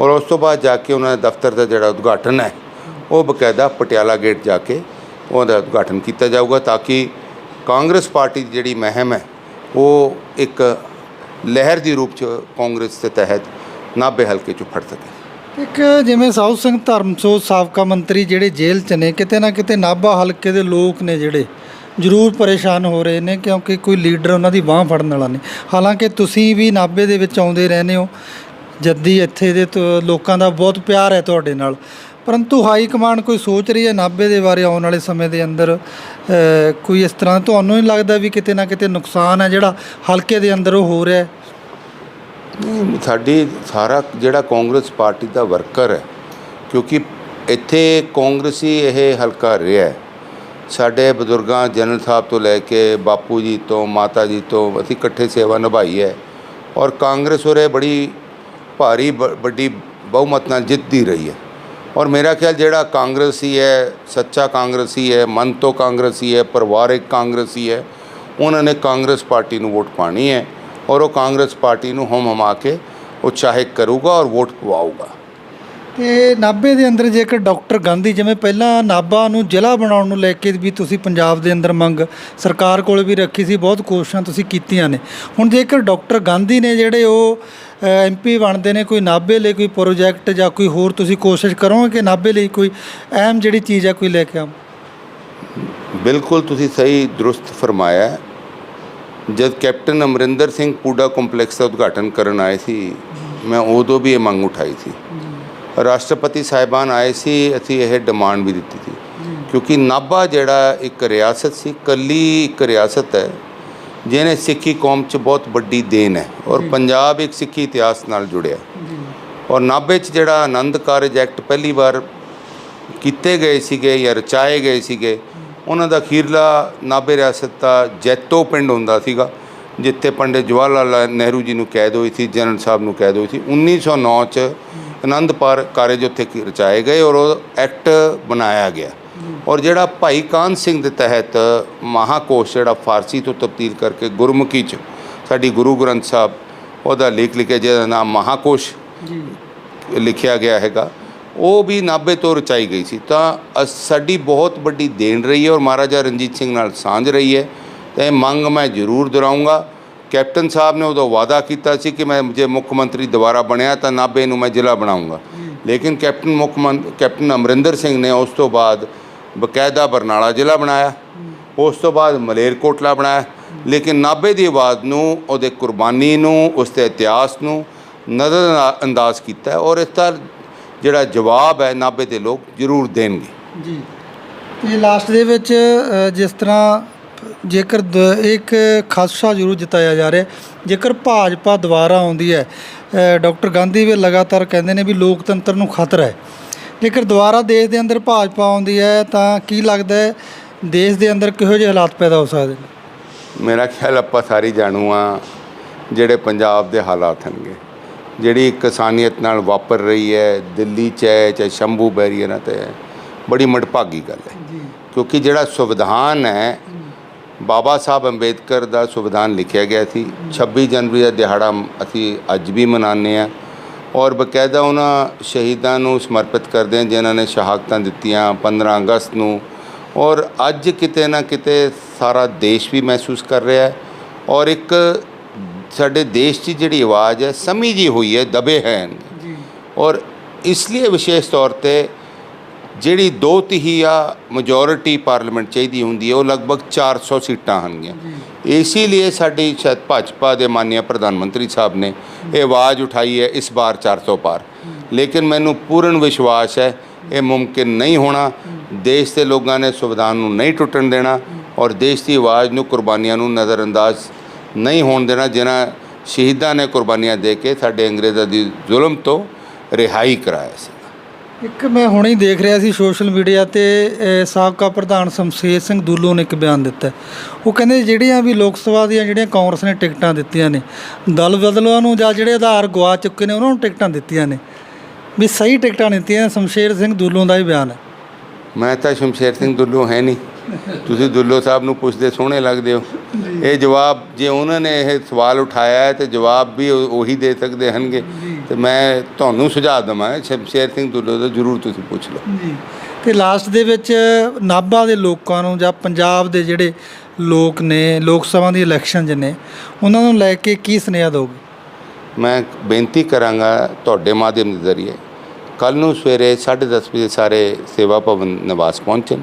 ਔਰ ਉਸ ਤੋਂ ਬਾਅਦ ਜਾ ਕੇ ਉਹਨਾਂ ਦੇ ਦਫ਼ਤਰ ਦਾ ਜਿਹੜਾ ਉਦਘਾਟਨ ਹੈ, ਉਹ ਬਕਾਇਦਾ ਪਟਿਆਲਾ ਗੇਟ ਜਾ ਕੇ ਉਹਦਾ ਉਦਘਾਟਨ ਕੀਤਾ ਜਾਊਗਾ ਤਾਂ ਕਿ ਕਾਂਗਰਸ ਪਾਰਟੀ ਦੀ ਜਿਹੜੀ ਮਹਿਮ ਹੈ, ਉਹ ਇੱਕ ਲਹਿਰ ਦੀ ਰੂਪ 'ਚ ਕਾਂਗਰਸ ਦੇ ਤਹਿਤ ਨਾਭੇ ਹਲਕੇ 'ਚ ਫੜ ਸਕੇ। ਇੱਕ ਜਿਵੇਂ ਸਾਊ ਸਿੰਘ ਧਰਮਸੋਤ ਸਾਬਕਾ ਮੰਤਰੀ ਜਿਹੜੇ ਜੇਲ੍ਹ 'ਚ ਨੇ, ਕਿਤੇ ਨਾ ਕਿਤੇ ਨਾਭਾ ਹਲਕੇ ਦੇ ਲੋਕ ਨੇ ਜਿਹੜੇ ਜ਼ਰੂਰ ਪਰੇਸ਼ਾਨ ਹੋ ਰਹੇ ਨੇ ਕਿਉਂਕਿ ਕੋਈ ਲੀਡਰ ਉਹਨਾਂ ਦੀ ਬਾਹ ਫੜਨ ਵਾਲਾ ਨਹੀਂ। ਹਾਲਾਂਕਿ ਤੁਸੀਂ ਵੀ ਨਾਭੇ ਦੇ ਵਿੱਚ ਆਉਂਦੇ ਰਹਿੰਦੇ ਹੋ। ਜੱਦੀ ਇੱਥੇ ਦੇ ਤ- ਲੋਕਾਂ ਦਾ ਬਹੁਤ ਪਿਆਰ ਹੈ ਤੁਹਾਡੇ ਨਾਲ। ਪਰੰਤੂ ਹਾਈ ਕਮਾਂਡ ਕੋਈ ਸੋਚ ਰਹੀ ਹੈ ਨਾਭੇ ਦੇ ਬਾਰੇ ਆਉਣ ਵਾਲੇ ਸਮੇਂ ਦੇ ਅੰਦਰ? ਕੋਈ ਇਸ ਤਰ੍ਹਾਂ ਤੁਹਾਨੂੰ ਨਹੀਂ ਲੱਗਦਾ ਵੀ ਕਿਤੇ ਨਾ ਕਿਤੇ ਨੁਕਸਾਨ ਹੈ ਜਿਹੜਾ ਹਲਕੇ ਦੇ ਅੰਦਰ ਉਹ ਹੋ ਰਿਹਾ ਹੈ? ਸਾਡੀ ਸਾਰਾ ਜਿਹੜਾ ਕਾਂਗਰਸ ਪਾਰਟੀ ਦਾ ਵਰਕਰ ਹੈ, ਕਿਉਂਕਿ ਇੱਥੇ ਕਾਂਗਰਸੀ ਇਹ ਹਲਕਾ ਰਿਹਾ ਹੈ। ਸਾਡੇ ਬਜ਼ੁਰਗਾਂ, ਜਨਰਲ ਸਾਹਿਬ ਤੋਂ ਲੈ ਕੇ ਬਾਪੂ ਜੀ ਤੋਂ, ਮਾਤਾ ਜੀ ਤੋਂ ਅਸੀਂ ਇਕੱਠੇ ਸੇਵਾ ਨਿਭਾਈ ਹੈ ਔਰ ਕਾਂਗਰਸ ਉਰੇ ਬੜੀ ਭਾਰੀ ਬ- ਵੱਡੀ ਬਹੁਮਤ ਨਾਲ ਜਿੱਤਦੀ ਰਹੀ ਹੈ। ਔਰ ਮੇਰਾ ਖਿਆਲ ਜਿਹੜਾ ਕਾਂਗਰਸੀ ਹੈ, ਸੱਚਾ ਕਾਂਗਰਸੀ ਹੈ, ਮਨ ਤੋਂ ਕਾਂਗਰਸੀ ਹੈ, ਪਰਿਵਾਰਿਕ ਕਾਂਗਰਸੀ ਹੈ, ਉਹਨਾਂ ਨੇ ਕਾਂਗਰਸ ਪਾਰਟੀ ਨੂੰ ਵੋਟ ਪਾਣੀ ਹੈ ਔਰ ਉਹ ਕਾਂਗਰਸ ਪਾਰਟੀ ਨੂੰ ਹਮ ਹਮਾ ਕੇ ਉਤਸ਼ਾਹਿਤ ਕਰੂਗਾ ਔਰ ਵੋਟ ਪਵਾਊਗਾ। ਤੇ ਨਾਭੇ ਦੇ ਅੰਦਰ ਜੇਕਰ ਡਾਕਟਰ ਗਾਂਧੀ ਜਿਵੇਂ ਪਹਿਲਾਂ ਨਾਭਾ ਨੂੰ ਜ਼ਿਲ੍ਹਾ ਬਣਾਉਣ ਨੂੰ ਲੈ ਕੇ ਵੀ ਤੁਸੀਂ ਪੰਜਾਬ ਦੇ ਅੰਦਰ ਮੰਗ ਸਰਕਾਰ ਕੋਲ ਵੀ ਰੱਖੀ ਸੀ, ਬਹੁਤ ਕੋਸ਼ਿਸ਼ਾਂ ਤੁਸੀਂ ਕੀਤੀਆਂ ਨੇ। ਹੁਣ ਜੇਕਰ ਡਾਕਟਰ ਗਾਂਧੀ ਨੇ ਜਿਹੜੇ ਉਹ ਐਮਪੀ ਬਣਦੇ ਨੇ, ਕੋਈ ਨਾਭੇ ਲਈ ਕੋਈ ਪ੍ਰੋਜੈਕਟ ਜਾਂ ਕੋਈ ਹੋਰ ਤੁਸੀਂ ਕੋਸ਼ਿਸ਼ ਕਰੋਗੇ ਕਿ ਨਾਭੇ ਲਈ ਕੋਈ ਅਹਿਮ ਜਿਹੜੀ ਚੀਜ਼ ਹੈ ਕੋਈ ਲੈ ਕੇ ਆਓ? ਬਿਲਕੁਲ ਤੁਸੀਂ ਸਹੀ ਦਰੁਸਤ ਫਰਮਾਇਆ। ਜਦ ਕੈਪਟਨ ਅਮਰਿੰਦਰ ਸਿੰਘ ਪੂਡਾ ਕੰਪਲੈਕਸ ਦਾ ਉਦਘਾਟਨ ਕਰਨ ਆਏ ਸੀ, ਮੈਂ ਉਦੋਂ ਵੀ ਇਹ ਮੰਗ ਉਠਾਈ ਸੀ। ਰਾਸ਼ਟਰਪਤੀ ਸਾਹਿਬਾਨ ਆਏ ਸੀ ਅਸੀਂ ਇਹ ਡਿਮਾਂਡ ਵੀ ਦਿੱਤੀ ਸੀ। ਕਿਉਂਕਿ ਨਾਭਾ ਜਿਹੜਾ ਇੱਕ ਰਿਆਸਤ ਸੀ ਕੱਲੀ ਇੱਕ ਰਿਆਸਤ ਹੈ ਜਿਹਨੇ ਸਿੱਖੀ ਕੌਮ 'ਚ ਬਹੁਤ ਵੱਡੀ ਦੇਣ ਹੈ ਔਰ ਪੰਜਾਬ ਇੱਕ ਸਿੱਖੀ ਇਤਿਹਾਸ ਨਾਲ ਜੁੜਿਆ। ਔਰ ਨਾਭੇ 'ਚ ਜਿਹੜਾ ਆਨੰਦ ਕਾਰਜ ਐਕਟ ਪਹਿਲੀ ਵਾਰ ਕੀਤੇ ਗਏ ਸੀਗੇ ਜਾਂ ਰਚਾਏ ਗਏ ਸੀਗੇ ਉਹਨਾਂ ਦਾ ਅਖੀਰਲਾ ਨਾਭੇ ਰਿਆਸਤ ਦਾ ਜੈਤੋ ਪਿੰਡ ਹੁੰਦਾ ਸੀਗਾ ਜਿੱਥੇ ਪੰਡਿਤ ਜਵਾਹਰ ਲਾਲ ਨਹਿਰੂ ਜੀ ਨੂੰ ਕੈਦ ਹੋਈ ਸੀ ਜਨਰਲ ਸਾਹਿਬ ਨੂੰ ਕੈਦ ਹੋਈ ਸੀ। 1909 ਚ ਆਨੰਦ ਪਾਰ ਕਾਰਜ ਉੱਥੇ ਰਚਾਏ ਗਏ ਔਰ ਉਹ ਐਕਟ ਬਣਾਇਆ ਗਿਆ। ਔਰ ਜਿਹੜਾ ਭਾਈ ਕਾਨ ਸਿੰਘ ਦੇ ਤਹਿਤ ਮਹਾਕੋਸ਼ ਜਿਹੜਾ ਫਾਰਸੀ ਤੋਂ ਤਬਦੀਲ ਕਰਕੇ ਗੁਰਮੁਖੀ ਚ ਸਾਡੀ ਗੁਰੂ ਗ੍ਰੰਥ ਸਾਹਿਬ ਉਹਦਾ ਲੇਖ ਲਿਖਿਆ ਜਿਹਦਾ ਨਾਮ ਮਹਾਕੋਸ਼ ਲਿਖਿਆ ਗਿਆ ਹੈਗਾ। ਉਹ ਵੀ ਨਾਭੇ ਤੋਂ ਰਚਾਈ ਗਈ ਸੀ। ਤਾਂ ਸਾਡੀ ਬਹੁਤ ਵੱਡੀ ਦੇਣ ਰਹੀ ਹੈ ਔਰ ਮਹਾਰਾਜਾ ਰਣਜੀਤ ਸਿੰਘ ਨਾਲ ਸਾਂਝ ਰਹੀ ਹੈ। ਤੇ ਇਹ ਮੰਗ ਮੈਂ ਜ਼ਰੂਰ ਦੁਹਰਾਊਂਗਾ। ਕੈਪਟਨ ਸਾਹਿਬ ਨੇ ਉਦੋਂ ਵਾਅਦਾ ਕੀਤਾ ਸੀ ਕਿ ਮੈਂ ਜੇ ਮੁੱਖ ਮੰਤਰੀ ਦੁਬਾਰਾ ਬਣਿਆ ਤਾਂ ਨਾਭੇ ਨੂੰ ਮੈਂ ਜ਼ਿਲ੍ਹਾ ਬਣਾਉਂਗਾ। ਲੇਕਿਨ ਕੈਪਟਨ ਮੁੱਖ ਮੰਤ, ਕੈਪਟਨ ਅਮਰਿੰਦਰ ਸਿੰਘ ਨੇ ਉਸ ਤੋਂ ਬਾਅਦ ਬਕਾਇਦਾ ਬਰਨਾਲਾ ਜ਼ਿਲ੍ਹਾ ਬਣਾਇਆ। ਉਸ ਤੋਂ ਬਾਅਦ ਮਲੇਰਕੋਟਲਾ ਬਣਾਇਆ। ਲੇਕਿਨ ਨਾਭੇ ਦੀ ਆਵਾਜ਼ ਨੂੰ, ਉਹਦੇ ਕੁਰਬਾਨੀ ਨੂੰ, ਉਸ ਦੇ ਇਤਿਹਾਸ ਨੂੰ ਨਜ਼ਰ ਅੰਦਾਜ਼ ਕੀਤਾ ਔਰ ਇਸ ਦਾ ਜਿਹੜਾ ਜਵਾਬ ਹੈ ਨਾਭੇ ਦੇ ਲੋਕ ਜ਼ਰੂਰ ਦੇਣਗੇ। ਜੀ। ਤੇ ਲਾਸਟ ਦੇ ਵਿੱਚ ਜਿਸ ਤਰ੍ਹਾਂ ਜੇਕਰ ਇੱਕ ਖਾਸਾ ਜ਼ਰੂਰ ਜਿਤਾਇਆ ਜਾ ਰਿਹਾ ਜੇਕਰ ਭਾਜਪਾ ਦੁਬਾਰਾ ਆਉਂਦੀ ਹੈ ਡਾਕਟਰ ਗਾਂਧੀ ਵੀ ਲਗਾਤਾਰ ਕਹਿੰਦੇ ਨੇ ਵੀ ਲੋਕਤੰਤਰ ਨੂੰ ਖਤਰਾ ਹੈ। ਜੇਕਰ ਦੁਬਾਰਾ ਦੇਸ਼ ਦੇ ਅੰਦਰ ਭਾਜਪਾ ਆਉਂਦੀ ਹੈ ਤਾਂ ਕੀ ਲੱਗਦਾ ਹੈ ਦੇਸ਼ ਦੇ ਅੰਦਰ ਕਿਹੋ ਜਿਹੇ ਹਾਲਾਤ ਪੈਦਾ ਹੋ ਸਕਦੇ ਨੇ? ਮੇਰਾ ਖਿਆਲ ਆਪਾਂ ਸਾਰੀ ਜਾਣੂ ਆ ਜਿਹੜੇ ਪੰਜਾਬ ਦੇ ਹਾਲਾਤ ਹਨਗੇ ਜਿਹੜੀ ਕਿਸਾਨੀਅਤ ਨਾਲ ਵਾਪਰ ਰਹੀ ਹੈ ਦਿੱਲੀ 'ਚ ਹੈ ਚਾਹੇ ਸ਼ੰਭੂ ਬੈਰੀਅਰਾਂ ਤੇ ਹੈ ਬੜੀ ਮੜਭਾਗੀ ਗੱਲ ਹੈ। ਕਿਉਂਕਿ ਜਿਹੜਾ ਸੰਵਿਧਾਨ ਹੈ ਬਾਬਾ ਸਾਹਿਬ ਅੰਬੇਦਕਰ ਦਾ ਸੰਵਿਧਾਨ ਲਿਖਿਆ ਗਿਆ ਸੀ। 26 ਜਨਵਰੀ ਦਾ ਦਿਹਾੜਾ ਅਸੀਂ ਅੱਜ ਵੀ ਮਨਾਉਂਦੇ ਆ ਔਰ ਬਕਾਇਦਾ ਉਹਨਾਂ ਸ਼ਹੀਦਾਂ ਨੂੰ ਸਮਰਪਿਤ ਕਰਦੇ ਹਾਂ ਜਿਨ੍ਹਾਂ ਨੇ ਸ਼ਹਾਦਤਾਂ ਦਿੱਤੀਆਂ 15 ਅਗਸਤ ਨੂੰ ਔਰ ਅੱਜ ਕਿਤੇ ਨਾ ਕਿਤੇ ਸਾਰਾ ਦੇਸ਼ ਵੀ ਮਹਿਸੂਸ ਕਰ ਰਿਹਾ ਹੈ ਔਰ ਇੱਕ ਸਾਡੇ ਦੇਸ਼ 'ਚ ਜਿਹੜੀ ਆਵਾਜ਼ ਹੈ ਸਮੀ ਜੀ ਹੋਈ ਹੈ ਦਬੇ ਹੈ। ਔਰ ਇਸ ਲਈ ਵਿਸ਼ੇਸ਼ ਤੌਰ ਤੇ ਜਿਹੜੀ ਦੋ ਤਿਹੀਆ ਮੈਜੋਰਿਟੀ ਪਾਰਲੀਮੈਂਟ ਚਾਹੀਦੀ ਹੁੰਦੀ ਹੈ ਉਹ ਲਗਭਗ 400 ਸੀਟਾਂ ਹਨਗੀਆਂ ਇਸੇ ਲਈ ਸਾਡੀ ਸ਼ਾਇਦ ਭਾਜਪਾ ਦੇ ਮਾਨਯ ਪ੍ਰਧਾਨ ਮੰਤਰੀ ਸਾਹਿਬ ਨੇ ਇਹ ਆਵਾਜ਼ ਉਠਾਈ ਹੈ ਇਸ ਵਾਰ 400 ਪਾਰ। ਲੇਕਿਨ ਮੈਨੂੰ ਪੂਰਨ ਵਿਸ਼ਵਾਸ ਹੈ ਇਹ ਮੁਮਕਿਨ ਨਹੀਂ ਹੋਣਾ। ਦੇਸ਼ ਦੇ ਲੋਕਾਂ ਨੇ ਸੰਵਿਧਾਨ ਨੂੰ ਨਹੀਂ ਟੁੱਟਣ ਦੇਣਾ ਔਰ ਦੇਸ਼ ਦੀ ਆਵਾਜ਼ ਨੂੰ ਕੁਰਬਾਨੀਆਂ ਨੂੰ ਨਜ਼ਰਅੰਦਾਜ਼ ਨਹੀਂ ਹੋਣ ਦੇਣਾ ਜਿਨ੍ਹਾਂ ਸ਼ਹੀਦਾਂ ਨੇ ਕੁਰਬਾਨੀਆਂ ਦੇ ਕੇ ਸਾਡੇ ਅੰਗਰੇਜ਼ਾਂ ਦੀ ਜ਼ੁਲਮ ਤੋਂ ਰਿਹਾਈ ਕਰਾਇਆ ਸੀ। ਇੱਕ ਮੈਂ ਹੁਣੇ ਹੀ ਦੇਖ ਰਿਹਾ ਸੀ ਸੋਸ਼ਲ ਮੀਡੀਆ ਤੇ ਸਾਬਕਾ ਪ੍ਰਧਾਨ ਸ਼ਮਸ਼ੇਰ ਸਿੰਘ ਦੁੱਲੋ ਨੇ ਇੱਕ ਬਿਆਨ ਦਿੱਤਾ। ਉਹ ਕਹਿੰਦੇ ਜਿਹੜੀਆਂ ਵੀ ਲੋਕ ਸਭਾ ਦੀਆਂ ਜਿਹੜੀਆਂ ਕਾਂਗਰਸ ਨੇ ਟਿਕਟਾਂ ਦਿੱਤੀਆਂ ਨੇ, ਦਲ ਬਦਲੂਆਂ ਨੂੰ ਜਾਂ ਜਿਹੜੇ ਆਧਾਰ ਗਵਾ ਚੁੱਕੇ ਨੇ, ਉਹਨਾਂ ਨੂੰ ਟਿਕਟਾਂ ਦਿੱਤੀਆਂ ਨੇ। ਵੀ ਸਹੀ ਟਿਕਟਾਂ ਦਿੱਤੀਆਂ ਸ਼ਮਸ਼ੇਰ ਸਿੰਘ ਦੁੱਲੋ ਦਾ ਹੀ ਬਿਆਨ ਹੈ। ਮੈਂ ਤਾਂ ਸ਼ਮਸ਼ੇਰ ਸਿੰਘ ਦੁੱਲੋ ਹੈ ਨਹੀਂ। ਤੁਸੀਂ ਦੁੱਲੋ ਸਾਹਿਬ ਨੂੰ ਪੁੱਛਦੇ ਸੋਹਣੇ ਲੱਗਦੇ ਹੋ। ਇਹ ਜਵਾਬ ਜੇ ਉਹਨਾਂ ਨੇ ਇਹ ਸਵਾਲ ਉਠਾਇਆ ਹੈ, ਤੇ ਜਵਾਬ ਵੀ ਉਹੀ ਦੇ ਸਕਦੇ ਹਨਗੇ ਤੇ ਮੈਂ ਤੁਹਾਨੂੰ ਸੁਝਾਅ ਦਵਾਂ ਸ਼ਮਸ਼ੇਰ ਸਿੰਘ ਦੁੱਲੋ ਦਾ ਜ਼ਰੂਰ ਤੁਸੀਂ ਪੁੱਛ ਲਓ। ਜੀ। ਤੇ ਲਾਸਟ ਦੇ ਵਿੱਚ ਨਾਭਾ ਦੇ ਲੋਕਾਂ ਨੂੰ ਜਾਂ ਪੰਜਾਬ ਦੇ ਜਿਹੜੇ ਲੋਕ ਨੇ ਲੋਕ ਸਭਾ ਦੀ ਇਲੈਕਸ਼ਨ ਨੇ ਉਹਨਾਂ ਨੂੰ ਲੈ ਕੇ ਕੀ ਸੁਨੇਹਾ ਦੋਗੇ? ਮੈਂ ਬੇਨਤੀ ਕਰਾਂਗਾ ਤੁਹਾਡੇ ਮਾਧਿਅਮ ਦੇ ਜ਼ਰੀਏ ਕੱਲ ਨੂੰ ਸਵੇਰੇ 10:30 ਵਜੇ ਸਾਰੇ ਸੇਵਾ ਭਵਨ ਨਿਵਾਸ ਪਹੁੰਚਣ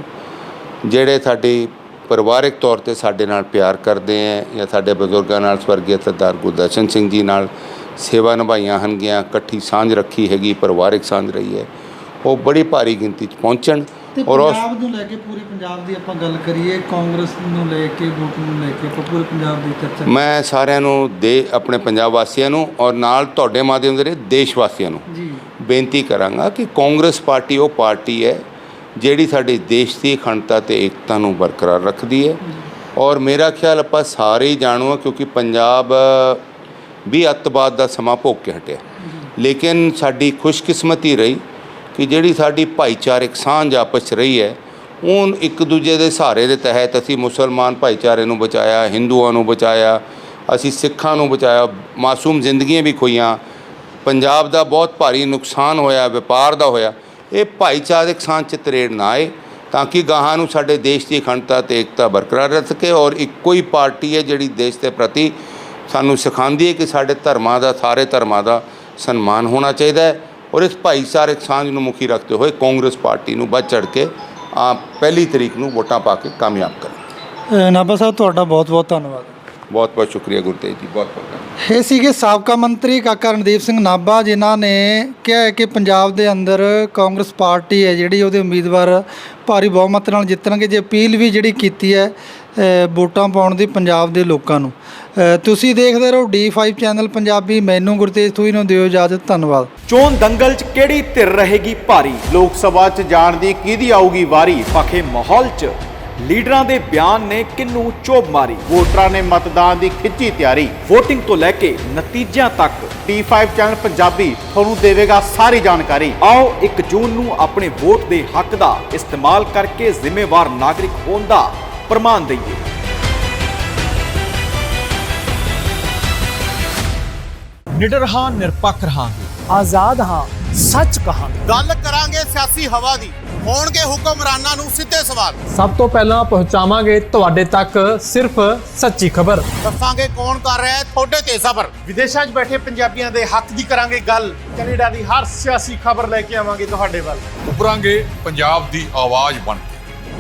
ਜਿਹੜੇ ਸਾਡੀ ਪਰਿਵਾਰਕ ਤੌਰ ਤੇ ਸਾਡੇ ਨਾਲ ਪਿਆਰ ਕਰਦੇ ਹੈ ਜਾਂ ਸਾਡੇ ਬਜ਼ੁਰਗਾਂ ਨਾਲ ਸਵਰਗੀ ਸਰਦਾਰ ਗੁਰਦਰਸ਼ਨ ਸਿੰਘ ਜੀ ਨਾਲ ਸੇਵਾ ਨਿਭਾਈਆਂ ਹਨਗੀਆਂ ਇਕੱਠੀ ਸਾਂਝ ਰੱਖੀ ਹੈਗੀ ਪਰਿਵਾਰਕ ਸਾਂਝ ਰਹੀ ਹੈ। ਉਹ ਬੜੀ ਭਾਰੀ ਗਿਣਤੀ 'ਚ ਪਹੁੰਚਣ ਔਰ ਉਸ ਪੰਜਾਬ ਨੂੰ ਲੈ ਕੇ ਪੂਰੇ ਪੰਜਾਬ ਦੀ ਆਪਾਂ ਗੱਲ ਕਰੀਏ ਕਾਂਗਰਸ ਨੂੰ ਲੈ ਕੇ ਵੋਟ ਨੂੰ ਲੈ ਕੇ ਆਪਾਂ ਪੂਰੇ ਪੰਜਾਬ ਦੀ ਚਰਚਾ ਮੈਂ ਸਾਰਿਆਂ ਨੂੰ ਦੇ ਆਪਣੇ ਪੰਜਾਬ ਵਾਸੀਆਂ ਨੂੰ ਔਰ ਨਾਲ ਤੁਹਾਡੇ ਮਾਧਿਅਮ ਦੇ ਦੇਸ਼ ਵਾਸੀਆਂ ਨੂੰ ਜੀ। ਬੇਨਤੀ ਕਰਾਂਗਾ ਕਿ ਕਾਂਗਰਸ ਪਾਰਟੀ ਉਹ ਪਾਰਟੀ ਹੈ ਜਿਹੜੀ ਸਾਡੇ ਦੇਸ਼ ਦੀ ਅਖੰਡਤਾ ਤੇ ਏਕਤਾ ਨੂੰ ਬਰਕਰਾਰ ਰੱਖਦੀ ਹੈ। ਔਰ ਮੇਰਾ ਖਿਆਲ ਆਪਾਂ ਸਾਰੇ ਹੀ ਜਾਣੂ ਕਿਉਂਕਿ ਪੰਜਾਬ ਵੀ ਅੱਤਵਾਦ ਦਾ ਸਮਾਂ ਭੋਗ ਕੇ ਹਟਿਆ। ਲੇਕਿਨ ਸਾਡੀ ਖੁਸ਼ਕਿਸਮਤੀ ਰਹੀ ਕਿ ਜਿਹੜੀ ਸਾਡੀ ਭਾਈਚਾਰਕ ਸਾਂਝ ਆਪਸ 'ਚ ਰਹੀ ਹੈ, ਉਹ ਇੱਕ ਦੂਜੇ ਦੇ ਸਹਾਰੇ ਦੇ ਤਹਿਤ ਅਸੀਂ ਮੁਸਲਮਾਨ ਭਾਈਚਾਰੇ ਨੂੰ ਬਚਾਇਆ, ਹਿੰਦੂਆਂ ਨੂੰ ਬਚਾਇਆ, ਅਸੀਂ ਸਿੱਖਾਂ ਨੂੰ ਬਚਾਇਆ, ਮਾਸੂਮ ਜ਼ਿੰਦਗੀਆਂ ਵੀ ਖੋਈਆਂ, ਪੰਜਾਬ ਦਾ ਬਹੁਤ ਭਾਰੀ ਨੁਕਸਾਨ ਹੋਇਆ, ਵਪਾਰ ਦਾ ਹੋਇਆ, ਇਹ ਭਾਈਚਾਰਕ ਸਾਂਝ 'ਚ ਤਰੇੜ ਨਾ ਆਏ, ਤਾਂ ਕਿ ਗਾਹਾਂ ਨੂੰ ਸਾਡੇ ਦੇਸ਼ ਦੀ ਅਖੰਡਤਾ ਤੇ ਏਕਤਾ ਬਰਕਰਾਰ ਰਹਿ ਸਕੇ ਔਰ ਇੱਕੋ ਹੀ ਪਾਰਟੀ ਹੈ ਜਿਹੜੀ ਦੇਸ਼ ਦੇ ਪ੍ਰਤੀ ਸਾਨੂੰ ਸਿਖਾਉਂਦੀ ਹੈ ਕਿ ਸਾਡੇ ਧਰਮਾਂ ਦਾ ਸਾਰੇ ਧਰਮਾਂ ਦਾ ਸਨਮਾਨ ਹੋਣਾ ਚਾਹੀਦਾ ਹੈ ਔਰ ਇਸ ਭਾਈਚਾਰਕ ਸਾਂਝ ਨੂੰ ਮੁਖੀ ਰੱਖਦੇ ਹੋਏ ਕਾਂਗਰਸ ਪਾਰਟੀ ਨੂੰ ਵੱਧ ਚੜ੍ਹ ਕੇ ਆ ਪਹਿਲੀ ਤਰੀਕ ਨੂੰ ਵੋਟਾਂ ਪਾ ਕੇ ਕਾਮਯਾਬ ਅ, ਨਾਭਾ ਸਾਹਿਬ ਤੁਹਾਡਾ ਬਹੁਤ ਬਹੁਤ ਧੰਨਵਾਦ। ਬਹੁਤ ਬਹੁਤ ਸ਼ੁਕਰੀਆ ਗੁਰਤੇਜ ਜੀ ਬਹੁਤ ਬਹੁਤ ਇਹ ਸੀਗੇ ਸਾਬਕਾ ਮੰਤਰੀ ਕਾਕਾ ਰਣਦੀਪ ਸਿੰਘ ਨਾਭਾ ਜਿਨ੍ਹਾਂ ਨੇ ਕਿਹਾ ਹੈ ਕਿ ਪੰਜਾਬ ਦੇ ਅੰਦਰ ਕਾਂਗਰਸ ਪਾਰਟੀ ਹੈ ਜਿਹੜੀ ਉਹਦੇ ਉਮੀਦਵਾਰ ਭਾਰੀ ਬਹੁਮਤ ਨਾਲ ਜਿੱਤਣਗੇ। ਜੇ ਅਪੀਲ ਵੀ ਜਿਹੜੀ ਕੀਤੀ ਹੈ ਵੋਟਾਂ ਪਾਉਣ ਦੀ ਪੰਜਾਬ ਦੇ ਲੋਕਾਂ ਨੂੰ। ਤੁਸੀਂ ਦੇਖਦੇ ਰਹੋ D5 ਚੈਨਲ ਪੰਜਾਬੀ। ਮੈਨੂੰ ਗੁਰਤੇਜ ਥੂਈ ਨੂੰ ਦਿਓ ਇਜਾਜ਼ਤ। ਧੰਨਵਾਦ। ਚੋਣ ਦੰਗਲ 'ਚ ਕਿਹੜੀ ਧਿਰ ਰਹੇਗੀ ਭਾਰੀ? ਲੋਕ ਸਭਾ 'ਚ ਜਾਣ ਦੀ ਕਿਹਦੀ ਆਊਗੀ ਵਾਰੀ? ਪਖੇ ਮਾਹੌਲ 'ਚ ਲੀਡਰਾਂ ਦੇ ਬਿਆਨ ਨੇ ਕਿੰਨੂੰ ਚੋਬ ਮਾਰੀ? ਵੋਟਰਾਂ ਨੇ ਮਤਦਾਨ ਦੀ ਖਿੱਚੀ ਤਿਆਰੀ। VOTING ਤੋਂ ਲੈ ਕੇ ਨਤੀਜਿਆਂ ਤੱਕ T5 ਚੈਨਲ ਪੰਜਾਬੀ ਤੁਹਾਨੂੰ ਦੇਵੇਗਾ ਸਾਰੀ ਜਾਣਕਾਰੀ। ਆਓ 1 ਜੂਨ ਨੂੰ ਆਪਣੇ ਵੋਟ ਦੇ ਹੱਕ ਦਾ ਇਸਤੇਮਾਲ ਕਰਕੇ ਜ਼ਿੰਮੇਵਾਰ ਨਾਗਰਿਕ ਹੋਣ ਦਾ ਪ੍ਰਮਾਣ ਦਈਏ। ਨਿਡਰ ਹਾਂ ਨਿਰਪੱਖ ਰਹਾਂਗੇ। ਆਜ਼ਾਦ ਹਾਂ ਸੱਚ ਕਹਾਂਗੇ। ਗੱਲ ਕਰਾਂਗੇ ਸਿਆਸੀ ਹਵਾ ਦੀ। ਹੋਣਗੇ ਹੁਕਮਰਾਨਾਂ ਨੂੰ ਸਿੱਧੇ ਸਵਾਲ। ਸਭ ਤੋਂ ਪਹਿਲਾਂ ਪਹੁੰਚਾਵਾਂਗੇ ਤੁਹਾਡੇ ਤੱਕ ਸਿਰਫ ਸੱਚੀ ਖਬਰ। ਦੱਸਾਂਗੇ ਕੌਣ ਕਰ ਰਿਹਾ ਹੈ ਤੁਹਾਡੇ ਤੇ ਸਬਰ। ਵਿਦੇਸ਼ਾਂ 'ਚ ਬੈਠੇ ਪੰਜਾਬੀਆਂ ਦੇ ਹੱਕ ਦੀ ਕਰਾਂਗੇ ਗੱਲ। ਕੈਨੇਡਾ ਦੀ ਹਰ ਸਿਆਸੀ ਖਬਰ ਲੈ ਕੇ ਆਵਾਂਗੇ ਤੁਹਾਡੇ ਵੱਲ। ਉਭਰਾਂਗੇ ਪੰਜਾਬ ਦੀ ਆਵਾਜ਼ ਬਣ ਕੇ।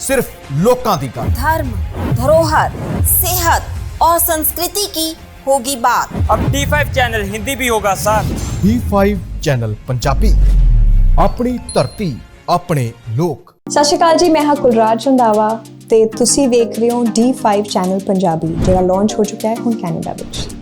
ਸਿਰਫ ਲੋਕਾਂ ਦੀ ਗੱਲ धर्म धरोहर सेहत और संस्कृति की होगी बात अब D5 चैनल हिंदी भी होगा सर D5 ਚੈਨਲ ਪੰਜਾਬੀ ਆਪਣੀ ਧਰਤੀ ਆਪਣੇ ਲੋਕ ਸਤਿ ਸ਼੍ਰੀ ਅਕਾਲ ਜੀ ਮੈਂ ਹਾਂ ਕੁਲਰਾਜ ਰੰਧਾਵਾ ਤੇ ਤੁਸੀਂ ਵੇਖ ਰਹੇ ਹੋ D5 ਚੈਨਲ ਪੰਜਾਬੀ ਜਿਹੜਾ ਲਾਂਚ ਹੋ ਚੁੱਕਾ ਹੈ ਹੁਣ ਕੈਨੇਡਾ ਵਿੱਚ